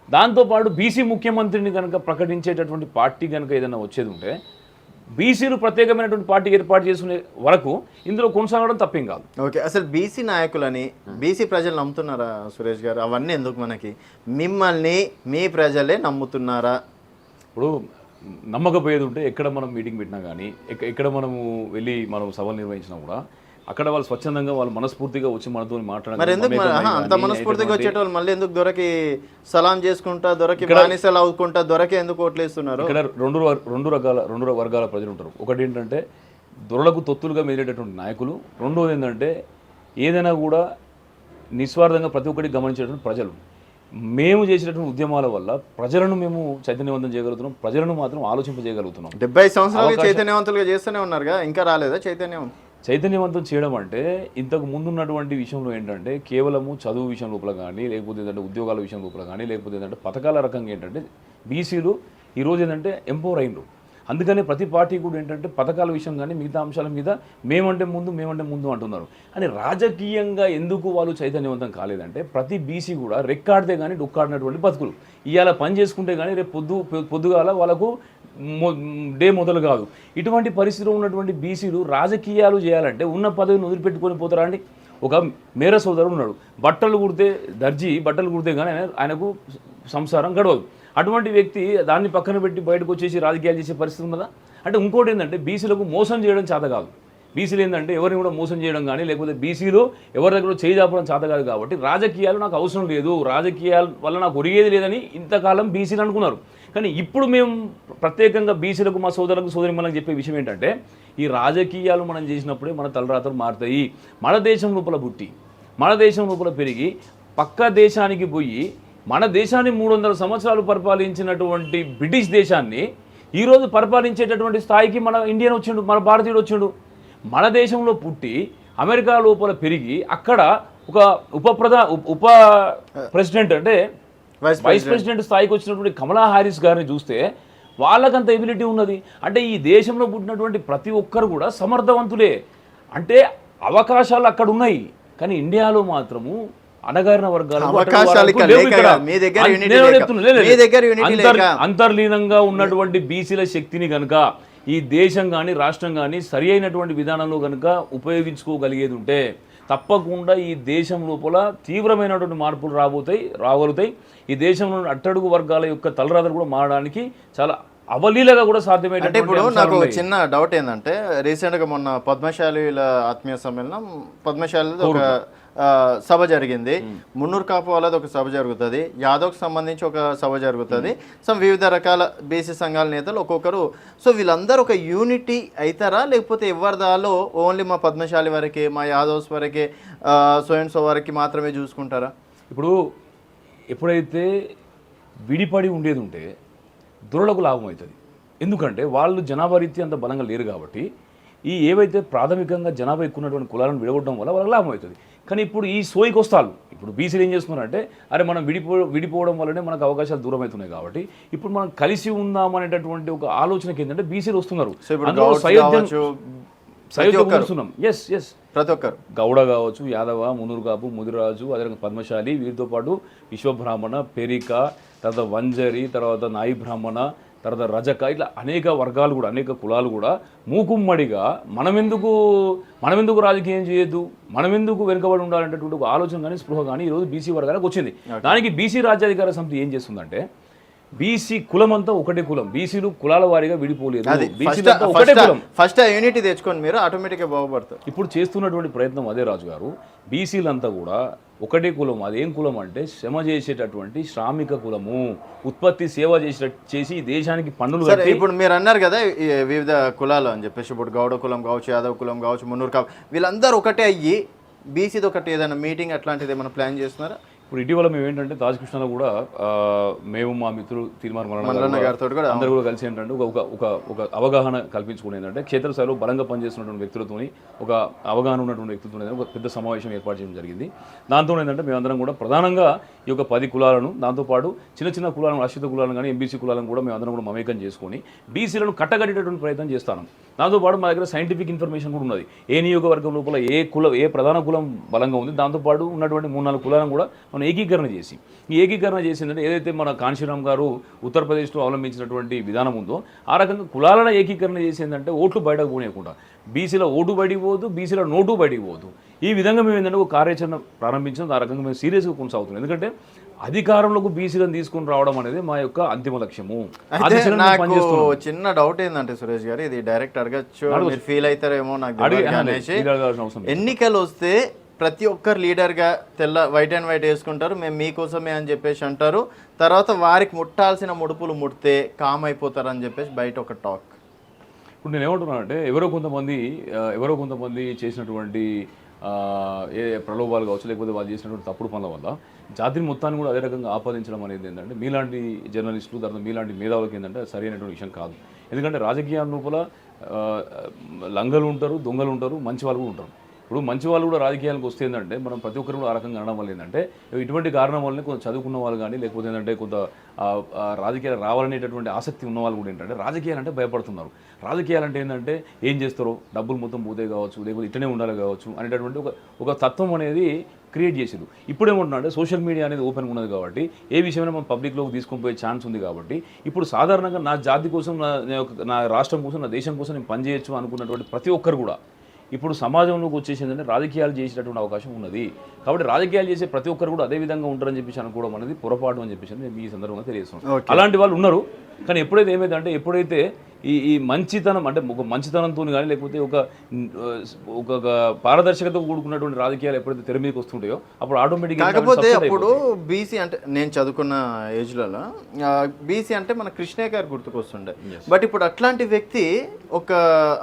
దాంతోపాటు బీసీ ముఖ్యమంత్రిని కనుక ప్రకటించేటటువంటి పార్టీ కనుక ఏదైనా వచ్చేది ఉంటే బీసీలు ప్రత్యేకమైనటువంటి పార్టీ ఏర్పాటు చేసుకునే వరకు ఇందులో కొనసాగడం తప్పేం కాదు. ఓకే అసలు బీసీ నాయకులని బీసీ ప్రజలు నమ్ముతున్నారా సురేష్ గారు? అవన్నీ ఎందుకు మనకి? మిమ్మల్ని మీ ప్రజలే నమ్ముతున్నారా? ఇప్పుడు నమ్మకపోయేది ఉంటే ఎక్కడ మనం మీటింగ్ పెట్టినా కానీ ఎక్క- ఎక్కడ మనము వెళ్ళి మనం సభలు నిర్వహించినా కూడా అక్కడ వాళ్ళు స్వచ్ఛందంగా వాళ్ళు మనస్ఫూర్తిగా వచ్చి మనతో వచ్చేటోళ్ళు మళ్ళీ ఎందుకు దొరకి సలాం చేసుకుంటా దొరకి బానిసలు అవుకుంటా దొరకి ఎందుకు ఓట్లేస్తున్నారు ఇక్కడ రెండు రెండు రకాల రెండు వర్గాల ప్రజలు ఉంటారు ఒకటి ఏంటంటే దొరలకు తొత్తులుగా మెదిలేటటువంటి నాయకులు. రెండోది ఏంటంటే ఏదైనా కూడా నిస్వార్థంగా ప్రతి ఒక్కటి గమనించేటటువంటి ప్రజలు. మేము చేసినటువంటి ఉద్యమాల వల్ల ప్రజలను మేము చైతన్యవంతం చేయగలుగుతున్నాం ప్రజలను మాత్రం ఆలోచింపజేయగలుగుతున్నాం. డెబ్బై సంవత్సరాలు చైతన్యవంతులుగా చేస్తూనే ఉన్నారుగా ఇంకా రాలేదా చైతన్యం? చైతన్యవంతం చేయడం అంటే ఇంతకు ముందున్నటువంటి విషయంలో ఏంటంటే కేవలము చదువు విషయం లోపల కానీ లేకపోతే ఏంటంటే ఉద్యోగాల విషయం లోపల కానీ లేకపోతే ఏంటంటే పథకాల రకంగా ఏంటంటే బీసీలు ఈరోజు ఏంటంటే ఎంపవర్ అయినరు. అందుకనే ప్రతి పార్టీ కూడా ఏంటంటే పథకాల విషయం కానీ మిగతా అంశాల మీద మేమంటే ముందు మేమంటే ముందు అంటున్నారు. అని రాజకీయంగా ఎందుకు వాళ్ళు చైతన్యవంతం కాలేదంటే ప్రతి బీసీ కూడా రెక్కాడితే కానీ డొక్కాడినటువంటి బతుకులు. ఇవాళ పని చేసుకుంటే కానీ రేపు పొద్దు పొద్దుగాల వాళ్ళకు మొ- డే మొదలు కాదు. ఇటువంటి పరిస్థితిలో ఉన్నటువంటి బీసీలు రాజకీయాలు చేయాలంటే ఉన్న పదవిని వదిలిపెట్టుకొని పోతారా అండి? ఒక మేర సోదరుడు ఉన్నాడు. బట్టలు కుడితే దర్జీ బట్టలు కుడితే కానీ ఆయన- ఆయనకు సంసారం గడవదు. అటువంటి వ్యక్తి దాన్ని పక్కన పెట్టి బయటకు వచ్చేసి రాజకీయాలు చేసే పరిస్థితి ఉన్నదా? అంటే ఇంకోటి ఏంటంటే బీసీలకు మోసం చేయడం చేత కాదు. బీసీలు ఏంటంటే ఎవరిని కూడా మోసం చేయడం కానీ లేకపోతే బీసీలు ఎవరి దగ్గర చేయి చాపడం చేత కాదు కాబట్టి రాజకీయాలు నాకు అవసరం లేదు. రాజకీయాల వల్ల నాకు ఒరిగేది లేదని ఇంతకాలం బీసీలు అనుకున్నారు. కానీ ఇప్పుడు మేము ప్రత్యేకంగా బీసీలకు మా సోదరులకు సోదరి మనకు చెప్పే విషయం ఏంటంటే ఈ రాజకీయాలు మనం చేసినప్పుడే మన తలరాతలు మారుతాయి. మన దేశం లోపల పుట్టి మన దేశం లోపల పెరిగి పక్క దేశానికి పోయి మన దేశాన్ని మూడు వందల సంవత్సరాలు పరిపాలించినటువంటి బ్రిటిష్ దేశాన్ని ఈ రోజు పరిపాలించేటటువంటి స్థాయికి మన ఇండియన్ వచ్చిండు మన భారతీయుడు వచ్చిండు. మన దేశంలో పుట్టి అమెరికా లోపల పెరిగి అక్కడ ఒక ఉప ప్రధా ఉప- ప్రెసిడెంట్ అంటే వైస్ వైస్ ప్రెసిడెంట్ స్థాయికి వచ్చినటువంటి కమలా హారిస్ గారిని చూస్తే వాళ్ళకంత ఎబిలిటీ ఉన్నది. అంటే ఈ దేశంలో పుట్టినటువంటి ప్రతి ఒక్కరు కూడా సమర్థవంతులే. అంటే అవకాశాలు అక్కడ ఉన్నాయి. కానీ ఇండియాలో మాత్రము అనగారిన వర్గాలు. అంతర్లీనంగా ఉన్నటువంటి బీసీల శక్తిని గనుక ఈ దేశం కానీ రాష్ట్రం కానీ సరి అయినటువంటి విధానంలో కనుక ఉపయోగించుకోగలిగేది ఉంటే తప్పకుండా ఈ దేశం లోపల తీవ్రమైనటువంటి మార్పులు రాబోతాయి రాగలుగుతాయి. ఈ దేశంలో అట్టడుగు వర్గాల యొక్క తలరాతలు కూడా మారడానికి చాలా అవలీలగా కూడా అంటే సాధ్యమైనటువంటి ఇప్పుడు నాకు. చిన్న డౌట్ ఏంటంటే రీసెంట్గా మొన్న పద్మశాలిల ఆత్మీయ సమ్మేళనం పద్మశాలి ఒక సభ జరిగింది. మున్నూరు కాపు వాళ్ళది ఒక సభ జరుగుతుంది. యాదవ్కి సంబంధించి ఒక సభ జరుగుతుంది. సో వివిధ రకాల బీసీ సంఘాల నేతలు ఒక్కొక్కరు. సో వీళ్ళందరూ ఒక యూనిటీ అవుతారా లేకపోతే ఎవరి దాలో ఓన్లీ మా పద్మశాలి వరకే మా యాదవ్స్ వరకే సో అండ్ సో వరకు మాత్రమే చూసుకుంటారా? ఇప్పుడు ఎప్పుడైతే విడిపడి ఉండేది ఉంటే దురలకు లాభం అవుతుంది. ఎందుకంటే వాళ్ళు జనాభా రీత్యా అంత బలంగా లేరు కాబట్టి ఈ ఏవైతే ప్రాథమికంగా జనాభా ఎక్కువ ఉన్నటువంటి కులాలను విడగొట్టడం వల్ల వాళ్ళకి లాభం అవుతుంది. కానీ ఇప్పుడు ఈ సోయికి వస్తాలు ఇప్పుడు బీసీలు ఏం చేస్తున్నారంటే అరే మనం విడిపో విడిపోవడం వల్లనే మనకు అవకాశాలు దూరం అవుతున్నాయి కాబట్టి ఇప్పుడు మనం కలిసి ఉందాం అనేటటువంటి ఒక ఆలోచనకి ఏంటంటే బీసీలు వస్తున్నారు. సయోధ్యం ఎస్ ఎస్ ప్రతి ఒక్కరు. గౌడ కావచ్చు యాదవ మునురు కాపు ముదిరాజు అదేవిధంగా పద్మశాలి వీరితో పాటు విశ్వబ్రాహ్మణ పెరిక తర్వాత వంజరి తర్వాత నాయి బ్రాహ్మణ తర్వాత రజక ఇట్లా అనేక వర్గాలు కూడా అనేక కులాలు కూడా మూకుమ్మడిగా మనమెందుకు మనమెందుకు రాజకీయం చేయొద్దు మనమెందుకు వెనుకబడి ఉండాలనేటటువంటి ఒక ఆలోచన కానీ స్పృహ కానీ ఈరోజు బీసీ వర్గాలకు వచ్చింది. దానికి బీసీ రాజ్యాధికార సమితి ఏం చేస్తుందంటే బీసీ కులం అంతా ఒకటే కులం. బీసీలు కులాల వారీగా విడిపోలేదు. ఒకటే కులం. ఫస్ట్ ఆ యూనిటీ తెచ్చుకొని మీరు ఆటోమేటిక్గా బాగుపడతారు. ఇప్పుడు చేస్తున్నటువంటి ప్రయత్నం అదే రాజు గారు బీసీలంతా కూడా ఒకటే కులం. అదేం కులం అంటే శ్రమ చేసేటటువంటి శ్రామిక కులము. ఉత్పత్తి సేవ చేసే చేసి దేశానికి పన్నులు ఇప్పుడు మీరు అన్నారు కదా వివిధ కులాలు అని చెప్పేసి. ఇప్పుడు గౌడ కులం కావచ్చు యాదవ్ కులం కావచ్చు మున్నూరు కావచ్చు. వీళ్ళందరూ ఒకటే అయ్యి బీసీది ఒకటి ఏదైనా మీటింగ్ అట్లాంటిది ఏమైనా ప్లాన్ చేస్తున్నారా? ఇప్పుడు ఇటీవల మేము ఏంటంటే తాజకృష్ణలో కూడా మేము మా మిత్రులు తీర్మానం గారితో కూడా అందరూ కూడా కలిసి ఏంటంటే ఒక ఒక ఒక అవగాహన కల్పించుకుని ఏంటంటే క్షేత్రస్థాయిలో బలంగా పనిచేస్తున్నటువంటి వ్యక్తులతోని ఒక అవగాహన ఉన్నటువంటి వ్యక్తులతో ఒక పెద్ద సమావేశం ఏర్పాటు చేయడం జరిగింది. దాంతో ఏంటంటే మేమందరం కూడా ప్రధానంగా ఈ యొక్క పది కులాలను దాంతోపాటు చిన్న చిన్న కులాలను రాష్ట్రీయ కులాలను కానీ ఎంబీసీ కులాలను కూడా మేము అందరం కూడా మమేకం చేసుకొని బీసీలను కట్టగట్టేటటువంటి ప్రయత్నం చేస్తాను. దాంతోపాటు మా దగ్గర సైంటిఫిక్ ఇన్ఫర్మేషన్ కూడా ఉన్నది. ఏ నియోగవర్గం లోపల ఏ కులం ఏ ప్రధాన కులం బలంగా ఉంది దాంతోపాటు ఉన్నటువంటి మూడు నాలుగు కులాలను కూడా మనం ఏకీకరణ చేసి ఈ ఏకీకరణ చేసిందంటే ఏదైతే మన కాంశీరామ్ గారు ఉత్తరప్రదేశ్లో అవలంబించినటువంటి విధానం ఉందో ఆ రకంగా కులాలను ఏకీకరణ చేసిందంటే ఓట్లు బయటకు పోనీయకుండా బీసీల ఓటు బయటికి పోదు బీసీల నోటు బయటికి పోదు ఈ విధంగా మేము ఏంటంటే ఒక కార్యాచరణ ప్రారంభించాం ఆ రకంగా మేము సీరియస్గా కొనసాగుతున్నాం. ఎందుకంటే అధికారంలోకి బీసీలను తీసుకొని రావడం అనేది మా యొక్క అంతిమ లక్ష్యము. నాకు. చిన్న డౌట్ ఏంటంటే సురేష్ గారు ఇది డైరెక్ట్ అడగచ్చు. మీరు ఫీల్ అవుతారేమో నాకు. ఎన్నికలు వస్తే ప్రతి ఒక్కరు లీడర్గా తెల్ల వైట్ అండ్ వైట్ వేసుకుంటారు. మేము మీకోసమే అని చెప్పేసి అంటారు. తర్వాత వారికి ముట్టాల్సిన ముడుపులు ముడితే కామ్ అయిపోతారు అని చెప్పేసి బయట ఒక టాక్ ఇప్పుడు నేను ఏమంటున్నానంటే ఎవరో కొంతమంది ఎవరో కొంతమంది చేసినటువంటి ఏ ప్రలోభాలు కావచ్చు లేకపోతే వాళ్ళు చేసినటువంటి తప్పుడు పనుల వల్ల జాతిని మొత్తాన్ని కూడా అదే రకంగా ఆపాదించడం అనేది ఏంటంటే మీలాంటి జర్నలిస్టులు తర్వాత మీలాంటి మేధావులకి ఏంటంటే సరైనటువంటి విషయం కాదు. ఎందుకంటే రాజకీయాల లోపల లంగలు ఉంటారు దొంగలు ఉంటారు మంచి వాళ్ళు కూడా ఉంటారు. ఇప్పుడు మంచి వాళ్ళు కూడా రాజకీయాలకు వస్తే ఏంటంటే మనం ప్రతి ఒక్కరు కూడా ఆ రకంగా అనడం వల్ల ఏంటంటే ఇటువంటి కారణం వల్లనే కొంత చదువుకున్న వాళ్ళు కానీ లేకపోతే ఏంటంటే కొంత రాజకీయాలు రావాలనేటటువంటి ఆసక్తి ఉన్న వాళ్ళు కూడా ఏంటంటే రాజకీయాలు అంటే భయపడుతున్నారు. రాజకీయాలు అంటే ఏంటంటే ఏం చేస్తారో? డబ్బులు మొత్తం పోతే కావచ్చు లేకపోతే ఇట్లనే ఉండాలి కావచ్చు అనేటటువంటి ఒక ఒక తత్వం అనేది క్రియేట్ చేసారు ఇప్పుడు ఏమంటున్నా అంటే సోషల్ మీడియా అనేది ఓపెన్ ఉన్నది కాబట్టి ఏ విషయమైనా మనం పబ్లిక్లోకి తీసుకొని పోయే ఛాన్స్ ఉంది కాబట్టి ఇప్పుడు సాధారణంగా నా జాతి కోసం నా నా యొక్క- నా రాష్ట్రం కోసం నా దేశం కోసం నేను పనిచేయచ్చు అనుకున్నటువంటి ప్రతి ఒక్కరు కూడా ఇప్పుడు సమాజంలోకి వచ్చేసిందంటే రాజకీయాలు చేసేటటువంటి అవకాశం ఉన్నది. కాబట్టి రాజకీయాలు చేసే ప్రతి ఒక్కరు కూడా అదే విధంగా ఉంటారని చెప్పేసి అనుకోవడం అనేది పొరపాటు అని చెప్పేసి నేను ఈ సందర్భంగా తెలియజేస్తున్నాను. అలాంటి వాళ్ళు ఉన్నారు. కానీ ఎప్పుడైతే ఏమైందంటే ఎప్పుడైతే ఈ ఈ మంచితనం అంటే ఒక మంచితనంతో కానీ లేకపోతే ఒక ఒక పారదర్శకత కూడుకున్నటువంటి రాజకీయాలు ఎప్పుడైతే తెర మీదకి వస్తుంటాయో అప్పుడు ఆటోమేటిక్గా కాకపోతే అప్పుడు బీసీ అంటే నేను చదువుకున్న ఏజ్లలో బీసీ అంటే మన కృష్ణయ్య గారు గుర్తుకొస్తుండే. బట్ ఇప్పుడు అట్లాంటి వ్యక్తి ఒక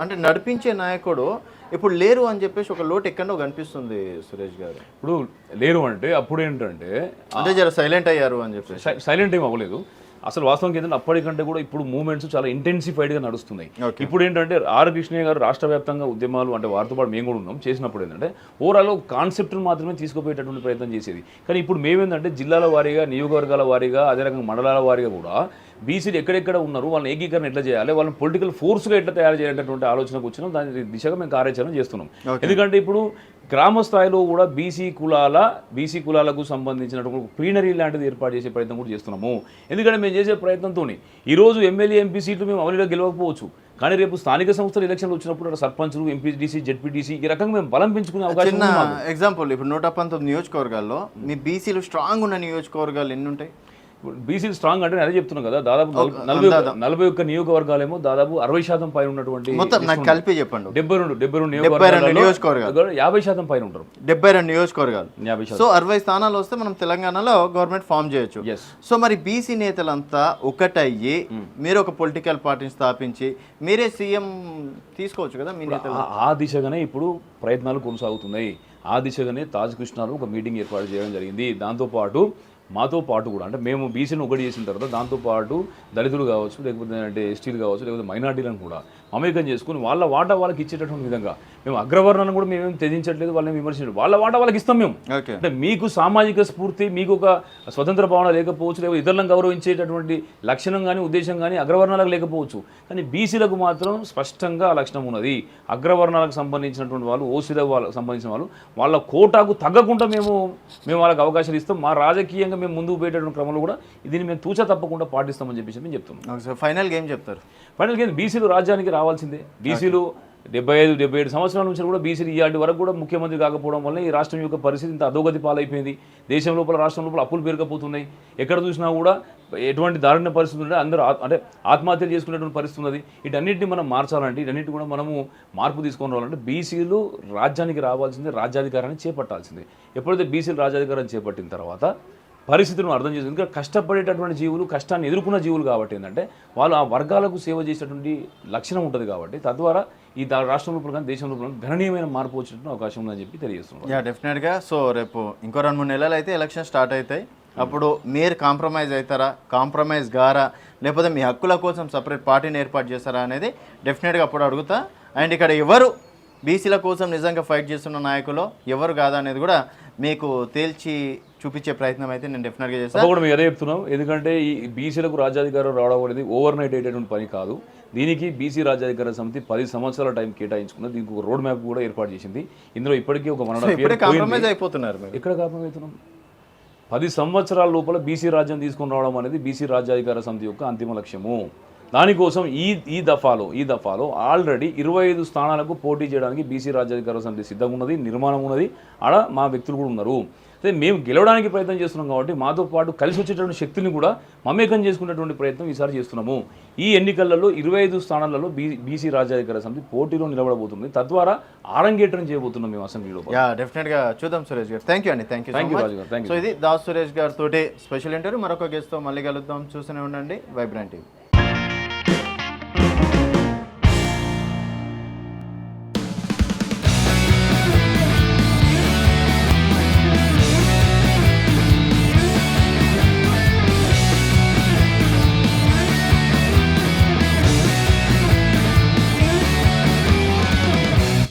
అంటే నడిపించే నాయకుడు ఇప్పుడు లేరు అని చెప్పేసి ఒక లోటు ఎక్కడో కనిపిస్తుంది సురేష్ గారు. ఇప్పుడు లేరు అంటే అప్పుడు ఏంటంటే అంటే జర సైలెంట్ అయ్యారు అని చెప్పేసి. సైలెంట్ ఏం అవ్వలేదు. అసలు వాస్తవం ఏంటంటే అప్పటికంటే కూడా ఇప్పుడు మూవ్మెంట్స్ చాలా ఇంటెన్సిఫైడ్గా నడుస్తున్నాయి. ఇప్పుడు ఏంటంటే ఆర్ కృష్ణయ్య గారు రాష్ట్ర వ్యాప్తంగా ఉద్యమాలు అంటే వారితో పాటు మేము కూడా ఉన్నాం. చేసినప్పుడు ఏంటంటే ఓవరాల్ కాన్సెప్ట్ను మాత్రమే తీసుకుపోయేటటువంటి ప్రయత్నం చేసేది. కానీ ఇప్పుడు మేమేంటంటే జిల్లాల వారీగా నియోజకవర్గాల వారీగా అదే రకంగా మండలాల వారీగా కూడా బీసీలు ఎక్కడెక్కడ ఉన్నారు వాళ్ళని ఏకీకరణ ఎట్లా చేయాలి వాళ్ళని పొలిటికల్ ఫోర్స్గా ఎట్లా తయారు చేయాలనేటువంటి ఆలోచనకు వచ్చినాం దాని దిశగా మేము కార్యాచరణ చేస్తున్నాం. ఎందుకంటే ఇప్పుడు గ్రామ స్థాయిలో కూడా బీసీ కులాల బీసీ కులాలకు సంబంధించినటువంటి ప్లీనరీ లాంటిది ఏర్పాటు చేసే ప్రయత్నం కూడా చేస్తున్నాము. ఎందుకంటే మేము చేసే ప్రయత్నంతో ఈరోజు ఎమ్మెల్యే ఎంపీ సీట్లు మేము అమలులో గెలవకపోవచ్చు. కానీ రేపు స్థానిక సంస్థల ఎలక్షన్లు వచ్చినప్పుడు అక్కడ సర్పంచులు ఎంపీటీసీ జెడ్పీటీసీ ఈ రకంగా మేము బలం పెంచుకునే అవకాశం. ఎగ్జాంపుల్ ఇప్పుడు నూట పంతొమ్మిది నియోజకవర్గాల్లో మీ బీసీలు స్ట్రాంగ్ ఉన్న నియోజకవర్గాలు ఎన్ని ఉంటాయి ఇప్పుడు బీసీలు స్ట్రాంగ్ అంటే నేను అదే చెప్తున్నాం కదా దాదాపు నలభై- నలభై ఒక్క- నియోజకవర్గాలేమో దాదాపు అరవై శాతం పైన ఉన్నటువంటి మొత్తం నాకు కలిపి చెప్పండి. డెబ్బై రెండు డెబ్బై రెండు నియోజకవర్గాలు. యాభై శాతం పైన ఉంటారు. డెబ్బై రెండు నియోజకవర్గాలు. యాభై సో అరవై స్థానాలు వస్తే మనం తెలంగాణలో గవర్నమెంట్ ఫామ్ చేయొచ్చు. సో మరి బీసీ నేతలంతా ఒకటయ్యి మీరు ఒక పొలిటికల్ పార్టీని స్థాపించి మీరే సీఎం తీసుకోవచ్చు కదా మీ నేతలు. ఆ- ఆ దిశగానే ఇప్పుడు ప్రయత్నాలు కొనసాగుతున్నాయి. ఆ దిశగానే తాజ్ కృష్ణాలు ఒక మీటింగ్ ఏర్పాటు చేయడం జరిగింది. దాంతోపాటు మాతో పాటు కూడా అంటే మేము బీసీని ఒకటి చేసిన తర్వాత దాంతోపాటు దళితులు కావచ్చు లేకపోతే అంటే ఎస్టీలు కావచ్చు లేకపోతే మైనార్టీలను కూడా మమేకం చేసుకుని వాళ్ళ వాటా వాళ్ళకి ఇచ్చేటటువంటి విధంగా. మేము అగ్రవర్ణాన్ని కూడా మేమేం త్యజించట్లేదు వాళ్ళని విమర్శించలేదు వాళ్ళ వాటా వాళ్ళకి ఇస్తాం మేము. అంటే మీకు సామాజిక స్ఫూర్తి మీకు ఒక స్వతంత్ర భావన లేకపోవచ్చు లేదా ఇతరులను గౌరవించేటటువంటి లక్షణం కానీ ఉద్దేశం కానీ అగ్రవర్ణాలకు లేకపోవచ్చు. కానీ బీసీలకు మాత్రం స్పష్టంగా ఆ లక్షణం ఉన్నది. అగ్రవర్ణాలకు సంబంధించినటువంటి వాళ్ళు ఓసీల వాళ్ళకి సంబంధించిన వాళ్ళు వాళ్ళ కోటాకు తగ్గకుండా మేము మేము వాళ్ళకి అవకాశాలు ఇస్తాం. మా రాజకీయంగా మేము ముందుకు పోయేటటువంటి క్రమంలో కూడా దీన్ని మేము తూచా తప్పకుండా పాటిస్తామని చెప్పేసి మేము చెప్తున్నాం. ఫైనల్గా ఏం చెప్తారు. ఫైనల్గా ఏంది? బీసీలు రాజ్యానికి రావాల్సిందే బీసీలు డెబ్బై ఐదు డెబ్బై ఏడు సంవత్సరాల నుంచి కూడా బీసీలు ఇవాటి వరకు కూడా ముఖ్యమంత్రి కాకపోవడం వల్ల ఈ రాష్ట్రం యొక్క పరిస్థితి ఇంత అధోగతి పాలైపోయింది. దేశం లోపల రాష్ట్రం లోపల అప్పులు పెరగపోతున్నాయి ఎక్కడ చూసినా కూడా ఎటువంటి దారుణ పరిస్థితి ఉంటే అందరూ అంటే ఆత్మహత్యలు చేసుకునేటువంటి పరిస్థితి ఉన్నది. వీటన్నిటిని మనం మార్చాలంటే వీటన్నిటి కూడా మనము మార్పు తీసుకొని రావాలంటే బీసీలు రాజ్యానికి రావాల్సిందే రాజ్యాధికారాన్ని చేపట్టాల్సిందే. ఎప్పుడైతే బీసీలు రాజ్యాధికారాన్ని చేపట్టిన తర్వాత పరిస్థితులను అర్థం చేసుకుని ఎందుకంటే కష్టపడేటటువంటి జీవులు కష్టాన్ని ఎదుర్కొన్న జీవులు కాబట్టి ఏంటంటే వాళ్ళు ఆ వర్గాలకు సేవ చేసేటువంటి లక్షణం ఉంటుంది కాబట్టి తద్వారా ఈ దా- రాష్ట్రం కానీ దేశం కానీ గణనీయమైన మార్పు వచ్చినట్టు అవకాశం ఉందని చెప్పి తెలియజేస్తున్నారు యా డెఫినెట్గా. సో రేపు ఇంకో రెండు మూడు నెలలు అయితే ఎలక్షన్ స్టార్ట్ అవుతాయి. అప్పుడు మీరు కాంప్రమైజ్ అవుతారా కాంప్రమైజ్ గారా లేకపోతే మీ హక్కుల కోసం సపరేట్ పార్టీని ఏర్పాటు చేస్తారా అనేది డెఫినెట్గా అప్పుడు అడుగుతా. అండ్ ఇక్కడ ఎవరు బీసీల కోసం నిజంగా ఫైట్ చేస్తున్న నాయకులు ఎవరు కాదా అనేది కూడా మీకు తేల్చి చూపించే ప్రయత్నం అయితే నేను డెఫినెట్గా చేస్తాను తప్పకుండా మేము అదే చెప్తున్నాం. ఎందుకంటే ఈ బీసీలకు రాజ్యాధికారం రావడం అనేది ఓవర్ నైట్ అయ్యేటువంటి పని కాదు. దీనికి బీసీ రాజ్యాధికార సమితి పది సంవత్సరాల టైం కేటాయించుకున్నది. దీనికి ఒక రోడ్ మ్యాప్ కూడా ఏర్పాటు చేసింది. ఇందులో ఇప్పటికీ ఒక. కాంప్రమైజ్ అయిపోతున్నారు ఎక్కడ కాపమవుతున్నాం పది సంవత్సరాల లోపల బీసీ రాజ్యం తీసుకొని రావడం అనేది బీసీ రాజ్యాధికార సమితి యొక్క అంతిమ లక్ష్యము. దానికోసం ఈ ఈ దఫాలో ఈ దఫాలో ఆల్రెడీ ఇరవై ఐదు స్థానాలకు పోటీ చేయడానికి బీసీ రాజ్యాధికార సమితి సిద్ధంగా ఉన్నది నిర్మాణం ఉన్నది. ఆడ మా వ్యక్తులు కూడా ఉన్నారు. అదే మేము గెలవడానికి ప్రయత్నం చేస్తున్నాం కాబట్టి మాతో పాటు కలిసి వచ్చేటువంటి శక్తిని కూడా మమేకం చేసుకునేటువంటి ప్రయత్నం ఈసారి చేస్తున్నాము. ఈ ఎన్నికలలో ఇరవై ఐదు స్థానాలలో బీ బీసీ రాజ్యాధికార సమితి పోటీలో నిలబడబోతుంది. తద్వారా ఆరంగేట్రం చేయబోతున్నాం మేము అసెంబ్లీలో యా డెఫినెట్గా చూద్దాం సురేష్ గారు. థ్యాంక్ యూ అండి. Thank you. Thank you. So ఇది దాస్ సురేష్ గారితో స్పెషల్ ఇంటర్వ్యూ. మరొక గెస్ట్తో మళ్ళీ కలుద్దాం. చూస్తూనే ఉండండి. Vibrant TV